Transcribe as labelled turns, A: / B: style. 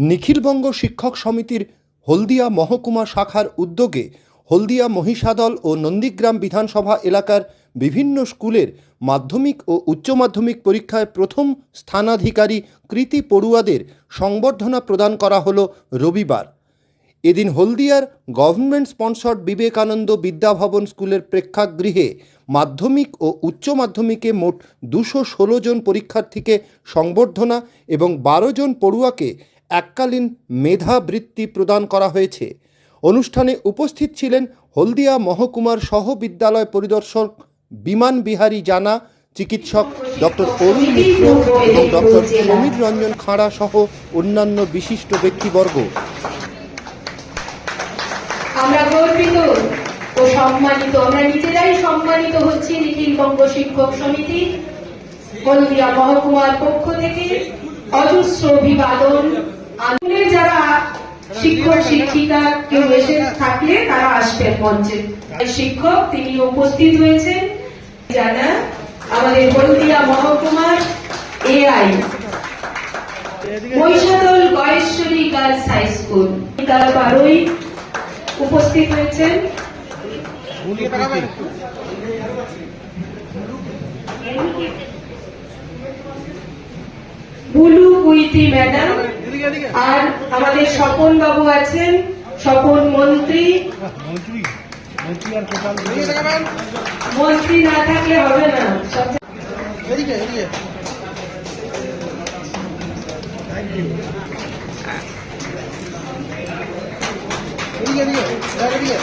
A: নিখিলবঙ্গ শিক্ষক সমিতির হলদিয়া মহকুমা শাখার উদ্যোগে হলদিয়া মহিষাদল ও নন্দীগ্রাম বিধানসভা এলাকার বিভিন্ন স্কুলের মাধ্যমিক ও উচ্চ মাধ্যমিক পরীক্ষায় প্রথম স্থানাধিকারী কৃতি পড়ুয়াদের সংবর্ধনা প্রদান করা হলো রবিবার। এদিন হলদিয়ার গভর্নমেন্ট স্পন্সর্ড বিবেকানন্দ বিদ্যাভবন স্কুলের প্রেক্ষাগৃহে মাধ্যমিক ও উচ্চ মাধ্যমিকে মোট দুশো ষোলো জন পরীক্ষার্থীকে সংবর্ধনা এবং বারো জন পড়ুয়াকে এককালীন মেধাবৃত্তি প্রদান করা হয়েছে। অনুষ্ঠানে উপস্থিত ছিলেন হলদিয়া মহকুমার সহ বিদ্যালয় পরিদর্শক বিমান বিহারী জানা, চিকিৎসক ডক্টর অরুণ মিত্র এবং ডক্টর সমীর রঞ্জন খাঁড়া সহ অন্যান্য বিশিষ্ট ব্যক্তিবর্গ।
B: আমরা গর্বিত ও সম্মানিত, আমরা নিজেরাই সম্মানিত হচ্ছি নিখিলবঙ্গ শিক্ষক সমিতি, হলদিয়া মহকুমার পক্ষ থেকে অজস্র অভিবাদন আন্দোলনের যারা শিক্ষক, শিক্ষিকা কেউ এসে থাকলে তারা আসবেন মঞ্চে। শিক্ষক তিনি উপস্থিত হয়েছেন। জানা আমাদের হলদিয়া মহকুমার AI, Mahishadal Gayeshwari girls high school, তারা বারোই উপস্থিত হয়েছেন। বুলু কুইতি ম্যাডাম আর আমাদের স্বপন বাবু আছেন স্বপন মন্ত্রী।
C: মন্ত্রী
B: না থাকলে হবে না।
C: এদিকে এদিকে। থ্যাংক ইউ এদিকে। এদিকে এদিকে।